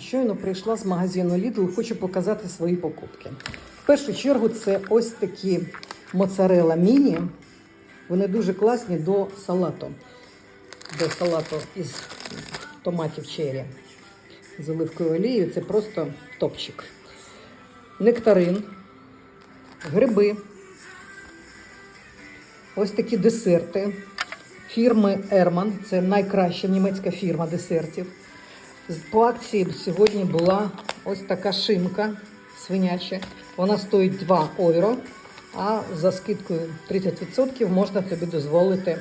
Щойно прийшла з магазину Lidl, хочу показати свої покупки. В першу чергу це ось такі моцарела міні. Вони дуже класні до салату. До салату із томатів черрі з оливкою олією. Це просто топчик. Нектарин, гриби. Ось такі десерти фірми Ерман. Це найкраща німецька фірма десертів. По акції сьогодні була ось така шинка свиняча. Вона стоїть 2 євро, а за скидкою 30% можна тобі дозволити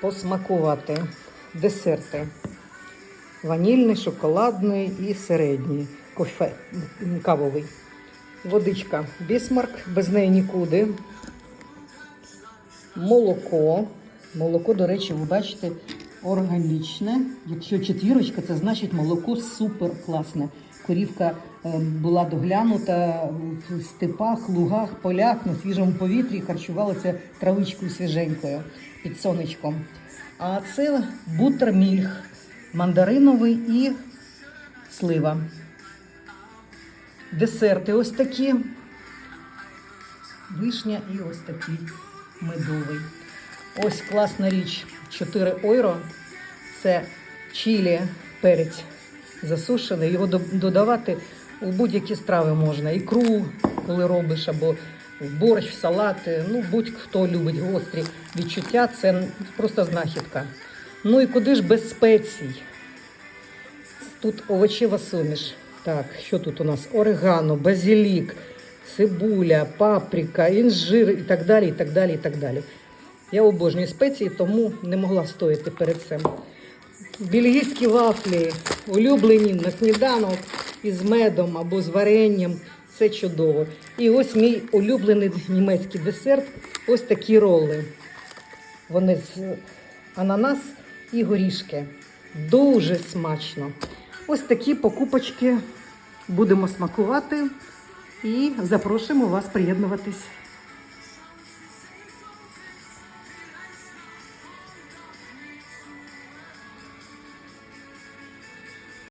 посмакувати десерти. Ванільний, шоколадний і середній кофе кавовий. Водичка Бісмарк, без неї нікуди. Молоко. Молоко, до речі, ви бачите, органічне. Якщо четвірочка, це значить молоко супер класне. Корівка е, була доглянута в степах, лугах, полях на свіжому повітрі, харчувалася травичкою свіженькою під сонечком. А це бутермільх мандариновий і слива. Десерти ось такі. Вишня і ось такий медовий. Ось класна річ 4 євро. Це чилі, перець засушений. Його додавати у будь-які страви можна. Ікру, коли робиш, або в борщ, в салати. Ну, будь-хто любить гострі відчуття, це просто знахідка. Ну і куди ж без спецій? Тут овочева суміш. Так, що тут у нас? Орегано, базилік, цибуля, паприка, інжир і так далі, і так далі, і так далі. Я обожнюю спеції, тому не могла стояти перед цим. Бельгійські вафлі, улюблені на сніданок із медом або з варенням. Це чудово. І ось мій улюблений німецький десерт ось такі роли. Вони з ананас і горішки. Дуже смачно. Ось такі покупочки будемо смакувати і запрошуємо вас приєднуватись.